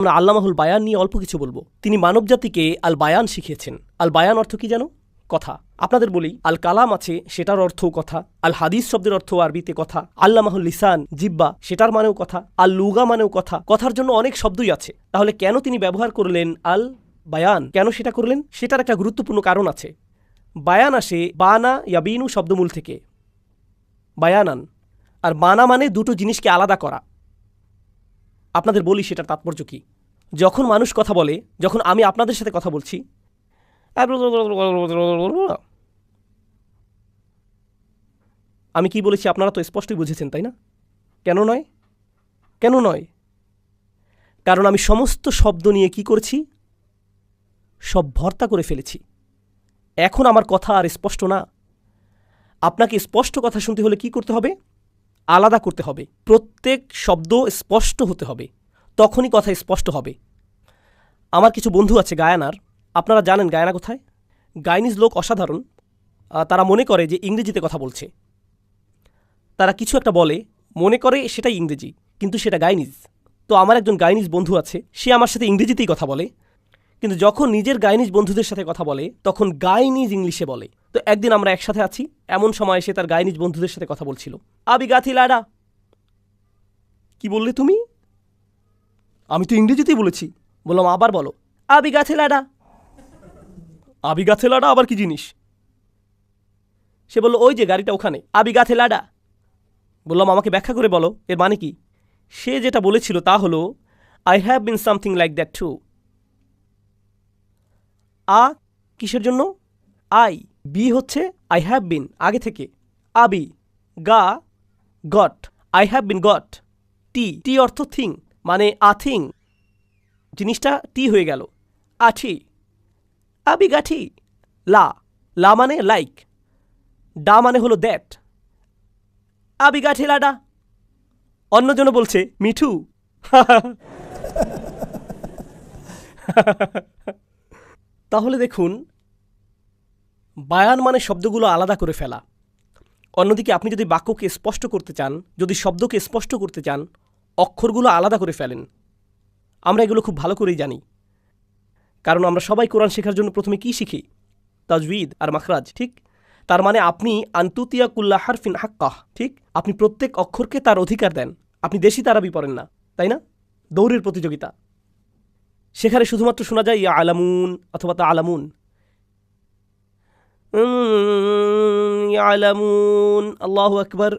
আমরা আল্লামাহুল বায়ান নিয়ে অল্প কিছু বলব। তিনি মানবজাতিকে আল বায়ান শিখিয়েছেন। আল বায়ান অর্থ কি জানো কথা। আপনাদের বলি আল কালাম আছে, সেটার অর্থ কথা। আল হাদিস শব্দের অর্থ আরবিতে কথা। আল্লামাহুল লিসান, জিব্বা, সেটার মানেও কথা। আল লুগা মানেও কথা। কথার জন্য অনেক শব্দই আছে। তাহলে কেন তিনি ব্যবহার করলেন আল বায়ান কেন সেটা করলেন? সেটার একটা গুরুত্বপূর্ণ কারণ আছে। বায়ান আসে বানা ইয়াবিনু শব্দমূল থেকে। বায়ানান। আর বানা মানে দুটো জিনিসকে আলাদা করা। আপনাদের বলি সেটার তাৎপর্য কী? যখন মানুষ কথা বলে, যখন আমি আপনাদের সাথে কথা বলছি, আমি কি বলেছি আপনারা তো স্পষ্টই বুঝেছেন, তাই না? কেন নয়? কেন নয়? কারণ আমি সমস্ত শব্দ নিয়ে কি করেছি? সব ভর্তা করে ফেলেছি। এখন আমার কথা আর স্পষ্ট না। আপনাকে স্পষ্ট কথা শুনতে হলে কি করতে হবে? আলাদা করতে হবে। প্রত্যেক শব্দ স্পষ্ট হতে হবে। তখনই কথা স্পষ্ট হবে। আমার কিছু বন্ধু আছে গায়ানার। আপনারা জানেন গায়ানা কোথায়? গাইনিজ লোক অসাধারণ। তারা মনে করে যে ইংরেজিতে কথা বলছে। তারা কিছু একটা বলে, মনে করে সেটাই ইংরেজি, কিন্তু সেটা গাইনিজ। তো আমার একজন গাইনিজ বন্ধু আছে, সে আমার সাথে ইংরেজিতেই কথা বলে। কিন্তু যখন নিজের গাইনিজ বন্ধুদের সাথে কথা বলে, তখন গাইনিজ ইংলিশে বলে। তো একদিন আমরা একসাথে আছি, এমন সময় সে তার গাইনিজ বন্ধুদের সাথে কথা বলছিল। আবি গাথি লাডা! কি বললে তুমি? আমি তো ইংরেজিতেই বলেছি। বললাম, আবার বলো। আবি গাছে লাডা আবি গাছে লাডা আবার কি জিনিস? সে বলল, ওই যে গাড়িটা ওখানে আবি গাছে লাডা বললাম, আমাকে ব্যাখ্যা করে বলো, এর মানে কি? সে যেটা বলেছিল তা হলো I have been something like that to a কিসের জন্য? আই, বি হচ্ছে আই হ্যাভ বিন আগে থেকে। আবি, গা, got. I have been got টি। টি অর্থ থিং মানে আ থিং। জিনিসটা টি হয়ে গেল। আঠি। আবি গাঠি লা। লা মানে লাইক ডা মানে হলো দ্যাট আবি গাঠি লাডা। অন্যজন বলছে মিঠু। তাহলে দেখুন, বায়ান মানে শব্দগুলো আলাদা করে ফেলা। অন্যদিকে আপনি যদি বাক্যকে স্পষ্ট করতে চান, যদি শব্দকে স্পষ্ট করতে চান, অক্ষরগুলো আলাদা করে ফেলেন। আমরা এগুলো খুব ভালো করেই জানি। কারণ আমরা সবাই কোরআন শেখার জন্য প্রথমে কি শিখি? তাজবিদ আর মাখরাজ, ঠিক? তার মানে আপনি আন্তুতিয়া কুল্লাহ হারফিন হাক্কাহ, ঠিক? আপনি প্রত্যেক অক্ষরকে তার অধিকার দেন। আপনি দেশি তারাবি পড়েন না, তাই না? দৌড়ের প্রতিযোগিতা। সেখানে শুধুমাত্র শোনা যায় ইয়া আলামুন অথবা তা আলামুন। আলামুন, আল্লাহু আকবার।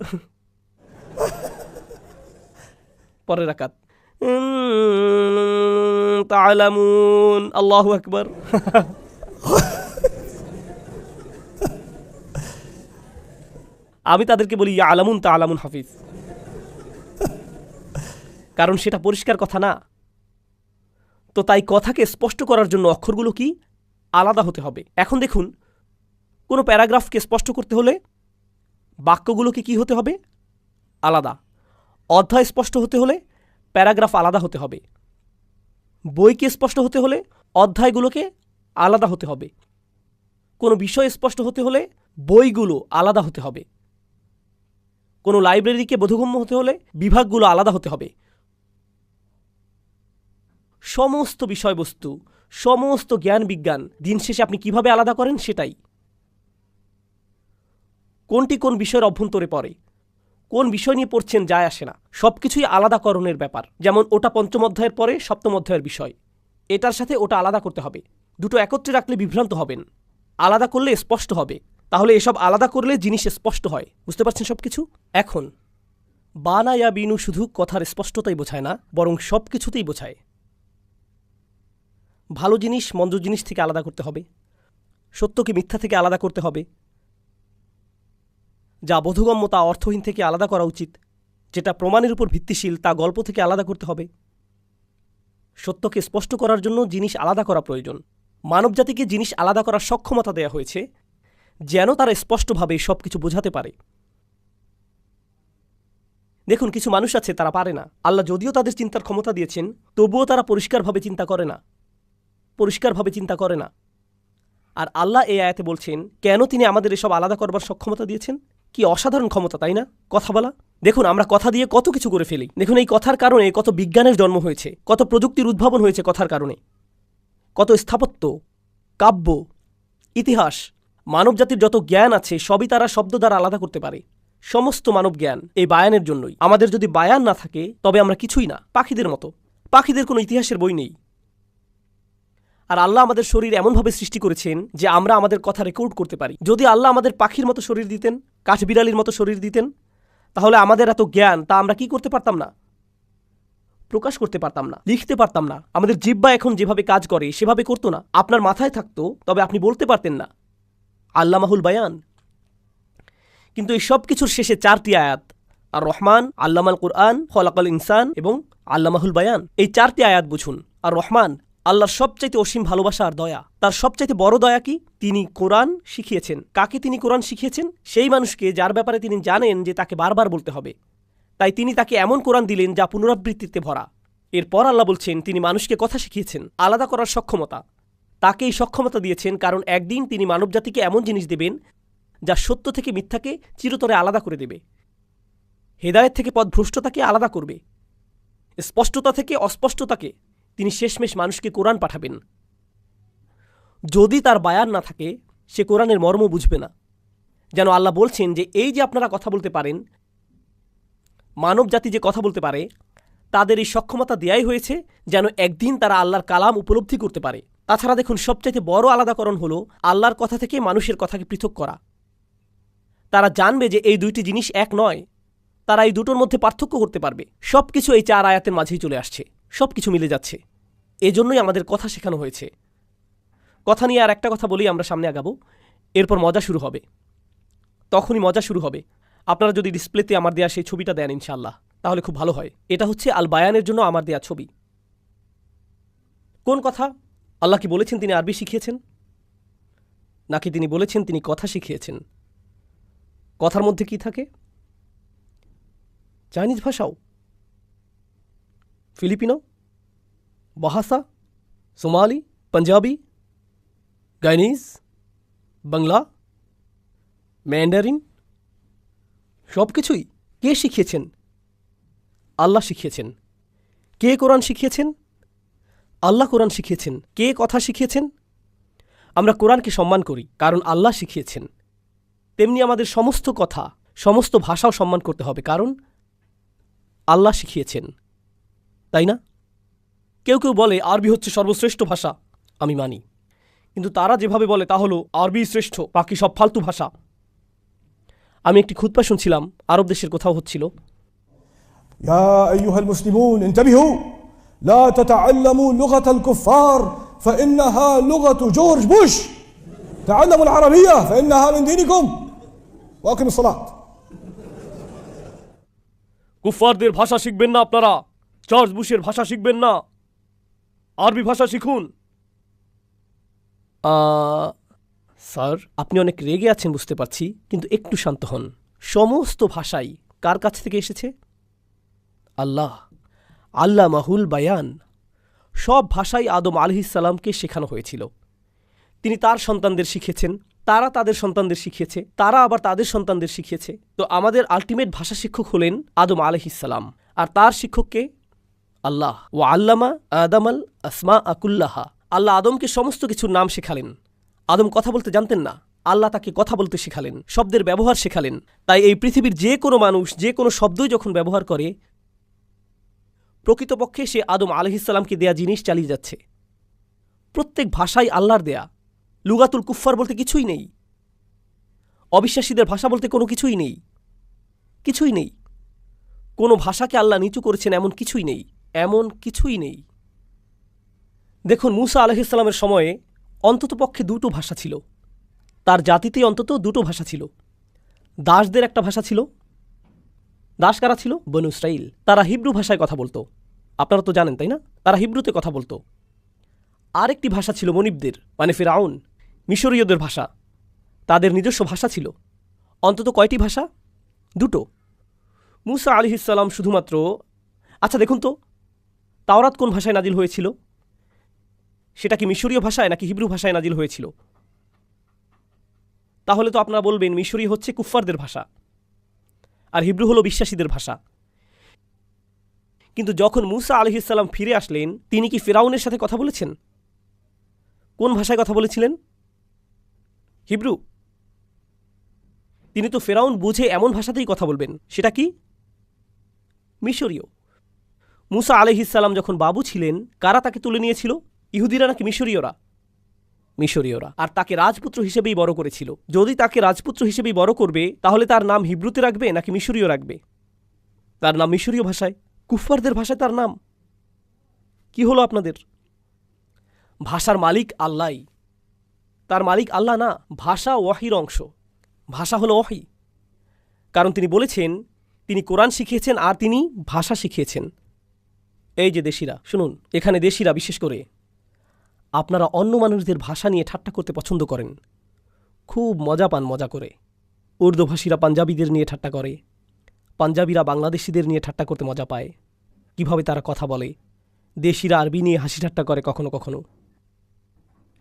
পরের রাকাত। আল্লাহু আকবার। আমি তাদেরকে বলি আলামুন তা আলামুন হাফিজ। কারণ সেটা পরিষ্কার কথা না। তো তাই কথাকে স্পষ্ট করার জন্য অক্ষরগুলো কি? আলাদা হতে হবে। এখন দেখুন, কোনো প্যারাগ্রাফকে স্পষ্ট করতে হলে বাক্যগুলোকে কি হতে হবে? আলাদা। অধ্যায় স্পষ্ট হতে হলে প্যারাগ্রাফ আলাদা হতে হবে। বইকে স্পষ্ট হতে হলে অধ্যায়গুলোকে আলাদা হতে হবে। কোনো বিষয় স্পষ্ট হতে হলে বইগুলো আলাদা হতে হবে। কোনো লাইব্রেরিকে বোধগম্য হতে হলে বিভাগগুলো আলাদা হতে হবে। সমস্ত বিষয়বস্তু, সমস্ত জ্ঞান বিজ্ঞান দিন শেষে আপনি কীভাবে আলাদা করেন সেটাই। কোনটি কোন বিষয়ের অভ্যন্তরে পড়ে? কোন বিষয় নিয়ে পড়ছেন যায় আসে না। সব কিছুই আলাদাকরণের ব্যাপার। যেমন ওটা পঞ্চম অধ্যায়ের পরে সপ্তম অধ্যায়ের বিষয়। এটার সাথে ওটা আলাদা করতে হবে। দুটো একত্রে রাখলে বিভ্রান্ত হবেন। আলাদা করলে স্পষ্ট হবে। তাহলে এসব আলাদা করলে জিনিস স্পষ্ট হয়। বুঝতে পারছেন সব কিছু এখন বানা ইয়া বিনু শুধু কথার স্পষ্টতাই বোঝায় না, বরং সব কিছুতেই বোঝায়। ভালো জিনিস, মন্দ জিনিস থেকে আলাদা করতে হবে। সত্যকে মিথ্যা থেকে আলাদা করতে হবে। যা বোধগম্য তা অর্থহীন থেকে আলাদা করা উচিত, যেটা প্রমাণের উপর ভিত্তিশীল, তা গল্প থেকে আলাদা করতে হবে। সত্যকে স্পষ্ট করার জন্য জিনিস আলাদা করা প্রয়োজন। মানবজাতিকে জিনিস আলাদা করার সক্ষমতা দেয়া হয়েছে, যেন তারা স্পষ্টভাবে সব কিছু বোঝাতে পারে। দেখুন, কিছু মানুষ আছে, তারা পারে না। আল্লাহ যদিও তাদের চিন্তার ক্ষমতা দিয়েছেন, তবুও তারা পরিষ্কারভাবে চিন্তা করে না। পরিষ্কারভাবে চিন্তা করে না। আর আল্লাহ এই আয়াতে বলছেন, কেন তিনি আমাদের এসব আলাদা করবার সক্ষমতা দিয়েছেন? কি অসাধারণ ক্ষমতা, তাই না? কথা বলা। দেখুন, আমরা কথা দিয়ে কত কিছু করে ফেলি। দেখুন, এই কথার কারণে কত বিজ্ঞানের জন্ম হয়েছে, কত প্রযুক্তির উদ্ভাবন হয়েছে কথার কারণে। কত স্থাপত্য, কাব্য, ইতিহাস, মানবজাতির যত জ্ঞান আছে, সবই তারা শব্দ দ্বারা আলাদা করতে পারে। সমস্ত মানব জ্ঞান এই বায়ানের জন্যই। আমাদের যদি বায়ান না থাকে, তবে আমরা কিছুই না, পাখিদের মতো। পাখিদের কোনো ইতিহাসের বই নেই। আর আল্লাহ আমাদের শরীর এমনভাবে সৃষ্টি করেছেন যে আমরা আমাদের কথা রেকর্ড করতে পারি। যদি আল্লাহ আমাদের পাখির মতো শরীর দিতেন কাঠবিড়ালির মতো শরীর দিতেন? তাহলে আমাদের এত জ্ঞান, তা আমরা কি করতে পারতাম না? প্রকাশ করতে পারতাম না, লিখতে পারতাম না। আমাদের জিব্বা এখন যেভাবে কাজ করে, সেভাবে করতো না। আপনার মাথায় থাকতো, তবে আপনি বলতে পারতেন না। আল্লামাহুল বায়ান। কিন্তু এই সব কিছুর শেষে চারটি আয়াত আর রহমান আল্লামাল কুরআন, খলাকাল ইনসান এবং আল্লামাহুল বায়ান। এই চারটি আয়াত বুঝুন। আর রহমান আল্লাহর সবচাইতে অসীম ভালোবাসা আর দয়া। তার সবচাইতে বড় দয়া কি? তিনি কোরআন শিখিয়েছেন। কাকে তিনি কোরআন শিখিয়েছেন? সেই মানুষকে যার ব্যাপারে তিনি জানেন যে তাকে বারবার বলতে হবে। তাই তিনি তাকে এমন কোরআন দিলেন যা পুনরাবৃত্তিতে ভরা। এরপর আল্লাহ বলছেন, তিনি মানুষকে কথা শিখিয়েছেন, আলাদা করার সক্ষমতা। তাকে এই সক্ষমতা দিয়েছেন কারণ একদিন তিনি মানবজাতিকে এমন জিনিস দেবেন যা সত্য থেকে মিথ্যাকে চিরতরে আলাদা করে দেবে। হেদায়েত থেকে পথভ্রষ্টতাকে আলাদা করবে। স্পষ্টতা থেকে অস্পষ্টতাকে তিনি শেষমেশ মানুষকে কোরআন পাঠাবেন। যদি তার বায়ান না থাকে, সে কোরআনের মর্ম বুঝবে না। যেন আল্লাহ বলছেন যে, এই যে আপনারা কথা বলতে পারেন মানব জাতি যে কথা বলতে পারে, তাদের এই সক্ষমতা দেয়াই হয়েছে যেন একদিন তারা আল্লাহর কালাম উপলব্ধি করতে পারে। তাছাড়া দেখুন, সবচাইতে বড় আলাদাকরণ হলো আল্লাহর কথা থেকে মানুষের কথাকে পৃথক করা। তারা জানবে যে এই দুইটি জিনিস এক নয়। তারা এই দুটোর মধ্যে পার্থক্য করতে পারবে। সব কিছু এই চার আয়াতের মাঝেই চলে আসছে। সব কিছু মিলে যাচ্ছে। এজন্যই আমাদের কথা শেখানো হয়েছে। কথা নিয়ে আর একটা কথা বলেই আমরা সামনে আগাবো। এরপর মজা শুরু হবে। তখনই মজা শুরু হবে। আপনারা যদি ডিসপ্লেতে আমার দেয়া সেই ছবিটা দেন ইনশাল্লাহ তাহলে খুব ভালো হয়। এটা হচ্ছে আল বায়ানের জন্য আমার দেয়া ছবি। কোন কথা? আল্লাহ কি বলেছেন তিনি আরবি শিখিয়েছেন? নাকি তিনি বলেছেন তিনি কথা শিখিয়েছেন? কথার মধ্যে কি থাকে? চাইনিজ ভাষাও। ফিলিপিনো? বাহাসা সোমালি পাঞ্জাবি গাইনিজ বাংলা ম্যান্ডারিন সব কিছুই কে শিখিয়েছেন? আল্লাহ শিখিয়েছেন। কে কোরআন শিখিয়েছেন? আল্লাহ কোরআন শিখিয়েছেন। কে কথা শিখিয়েছেন? আমরা কোরআনকে সম্মান করি, কারণ আল্লাহ শিখিয়েছেন। তেমনি আমাদের সমস্ত কথা, সমস্ত ভাষাও সম্মান করতে হবে, কারণ আল্লাহ শিখিয়েছেন। তাই না? কেউ কেউ বলে আরবি হচ্ছে সর্বশ্রেষ্ঠ ভাষা আমি মানি কিন্তু তারা যেভাবে বলে তা হলো আরবি শ্রেষ্ঠ বাকি সব ফালতু ভাষা আমি একটি খুতপা শুনছিলাম আরব দেশের কোথাও হচ্ছিল يا أيها المسلمون انتبهوا لا تتعلموا لغة الكفار فإنها لغة جورج بوش تعلموا العربية فإنها من دينكم وأقم الصلاة কুফফারদের ভাষা শিখবেন না আপনারা জর্জ বুশের ভাষা শিখবেন না আরবি ভাষা শিখুন। স্যার, আপনি অনেক রেগে আছেন বুঝতে পারছি, কিন্তু একটু শান্ত হন। সমস্ত ভাষাই কার কাছ থেকে এসেছে? আল্লাহ আল্লাহ মাহুল বায়ান। সব ভাষাই আদম আলহিসাল্লামকে শেখানো হয়েছিল। তিনি তার সন্তানদের শিখেছেন তারা তাদের সন্তানদের শিখিয়েছে, তারা আবার তাদের সন্তানদের শিখিয়েছে। তো আমাদের আলটিমেট ভাষা শিক্ষক হলেন আদম আলহিসাল্লাম আর তার শিক্ষককে আল্লাহ ও আল্লামা আদামাল আসমা আকুল্লাহা। আল্লাহ আদমকে সমস্ত কিছুর নাম শেখালেন। আদম কথা বলতে জানতেন না। আল্লাহ তাকে কথা বলতে শেখালেন, শব্দের ব্যবহার শেখালেন। তাই এই পৃথিবীর যে কোনো মানুষ, যে কোনো শব্দই যখন ব্যবহার করে, প্রকৃতপক্ষে সে আদম আলহিসাল্লামকে দেয়া জিনিস চালিয়ে যাচ্ছে। প্রত্যেক ভাষাই আল্লাহর দেয়া। লুগাতুল কুফফার বলতে কিছুই নেই। অবিশ্বাসীদের ভাষা বলতে কোনো কিছুই নেই। কিছুই নেই। কোনো ভাষাকে আল্লাহ নিচু করেছেন এমন কিছুই নেই। এমন কিছুই নেই। দেখুন, মুসা আলহিসাল্লামের সময়ে অন্ততপক্ষে দুটো ভাষা ছিল। তার জাতিতেই অন্তত দুটো ভাষা ছিল। দাসদের একটা ভাষা ছিল। দাস কারা ছিল? বনু ইসরাইল তারা হিব্রু ভাষায় কথা বলতো। আপনারা তো জানেন, তাই না? তারা হিব্রুতে কথা বলতো। আরেকটি ভাষা ছিল মনিবদের মানে ফেরাউন, মিশরীয়দের ভাষা। তাদের নিজস্ব ভাষা ছিল। অন্তত কয়টি ভাষা? দুটো। মুসা আলিহিসাল্লাম শুধুমাত্র আচ্ছা দেখুন তো তাওরাত কোন ভাষায় নাজিল হয়েছিল? সেটা কি মিশরীয় ভাষায় নাকি হিব্রু ভাষায় নাজিল হয়েছিল? তাহলে তো আপনারা বলবেন মিশরী হচ্ছে কুফফারদের ভাষা আর হিব্রু হলো বিশ্বাসীদের ভাষা। কিন্তু যখন মুসা আলহিসাল্লাম ফিরে আসলেন, তিনি কি ফেরাউনের সাথে কথা বলেছেন? কোন ভাষায় কথা বলেছিলেন? হিব্রু। তিনি তো ফেরাউন বুঝে এমন ভাষাতেই কথা বলবেন, সেটা কি? মিশরীয়। মুসা আলহিসাল্লাম যখন বাবু ছিলেন, কারা তাকে তুলে নিয়েছিল? ইহুদিরা নাকি মিশরীয়রা? মিশরীয়রা। আর তাকে রাজপুত্র হিসেবেই বড় করেছিল। যদি তাকে রাজপুত্র হিসেবেই বড় করবে, তাহলে তার নাম হিব্রুতে রাখবে নাকি মিশরীয় রাখবে? তার নাম মিশরীয় ভাষায়? কুফফারদের ভাষায় তার নাম? কি হলো আপনাদের? ভাষার মালিক আল্লাহ তার মালিক আল্লাহ না, ভাষা ওয়াহির অংশ। ভাষা হলো ওয়াহি। কারণ তিনি বলেছেন, তিনি কোরআন শিখিয়েছেন আর তিনি ভাষা শিখিয়েছেন। এই যে দেশিরা, শুনুন, এখানে দেশিরা বিশেষ করে। আপনারা অন্য মানুষদের ভাষা নিয়ে ঠাট্টা করতে পছন্দ করেন। খুব মজা পান মজা করে। উর্দুভাষীরা পাঞ্জাবিদের নিয়ে ঠাট্টা করে। পাঞ্জাবিরা বাংলাদেশিদের নিয়ে ঠাট্টা করতে মজা পায়। কীভাবে তারা কথা বলে। দেশিরা আরবি নিয়ে হাসি ঠাট্টা করে কখনো কখনো।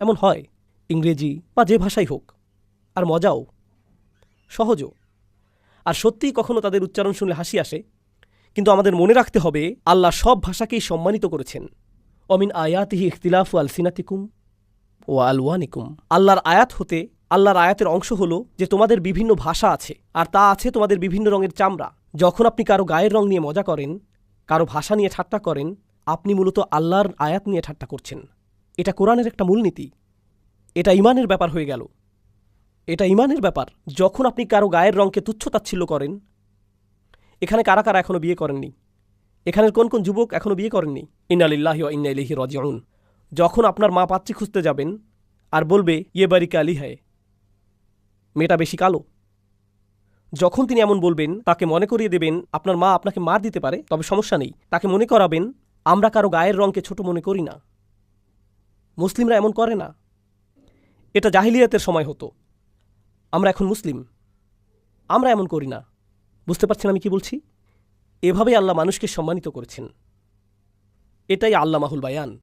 এমন হয়, ইংরেজি বা যে ভাষাই হোক। আর মজাও। সহজও। আর সত্যিই কখনো তাদের উচ্চারণ শুনলে হাসি আসে? কিন্তু আমাদের মনে রাখতে হবে, আল্লাহ সব ভাষাকেই সম্মানিত করেছেন। অমিন আয়াতিহি ইখতিলাফু আলসিনাতিকুম ও আলওয়ানিকুম। আল্লাহর আয়াত হতে আল্লাহর আয়াতের অংশ হলো যে তোমাদের বিভিন্ন ভাষা আছে, আর তা আছে তোমাদের বিভিন্ন রঙের চামড়া। যখন আপনি কারও গায়ের রং নিয়ে মজা করেন, কারও ভাষা নিয়ে ঠাট্টা করেন, আপনি মূলত আল্লাহর আয়াত নিয়ে ঠাট্টা করছেন। এটা কোরআনের একটা মূলনীতি। এটা ইমানের ব্যাপার হয়ে গেল। এটা ইমানের ব্যাপার। যখন আপনি কারও গায়ের রঙকে তুচ্ছতাচ্ছিল্য করেন এখানে কারা কারা এখনও বিয়ে করেননি? এখানের কোন কোন যুবক এখনও বিয়ে করেননি? ইনালিল্লাহি ইন্না ইলাইহি রাজিউন। যখন আপনার মা পাত্রী খুঁজতে যাবেন আর বলবে ইয়ে বাড়ি কালি হয়, মেয়েটা বেশি কালো। যখন তিনি এমন বলবেন, তাকে মনে করিয়ে দেবেন, আপনার মা আপনাকে মার দিতে পারে, তবে সমস্যা নেই। তাকে মনে করাবেন, আমরা কারও গায়ের রঙকে ছোট মনে করি না। মুসলিমরা এমন করে না। এটা জাহিলিয়াতের সময় হতো। আমরা এখন মুসলিম। আমরা এমন করি না। বুঝতে পারছেন আমি কি বলছি? এভাবেই আল্লাহ মানুষকে সম্মানিত করেছেন। এটাই আল্লাহ মাহুল বায়ান।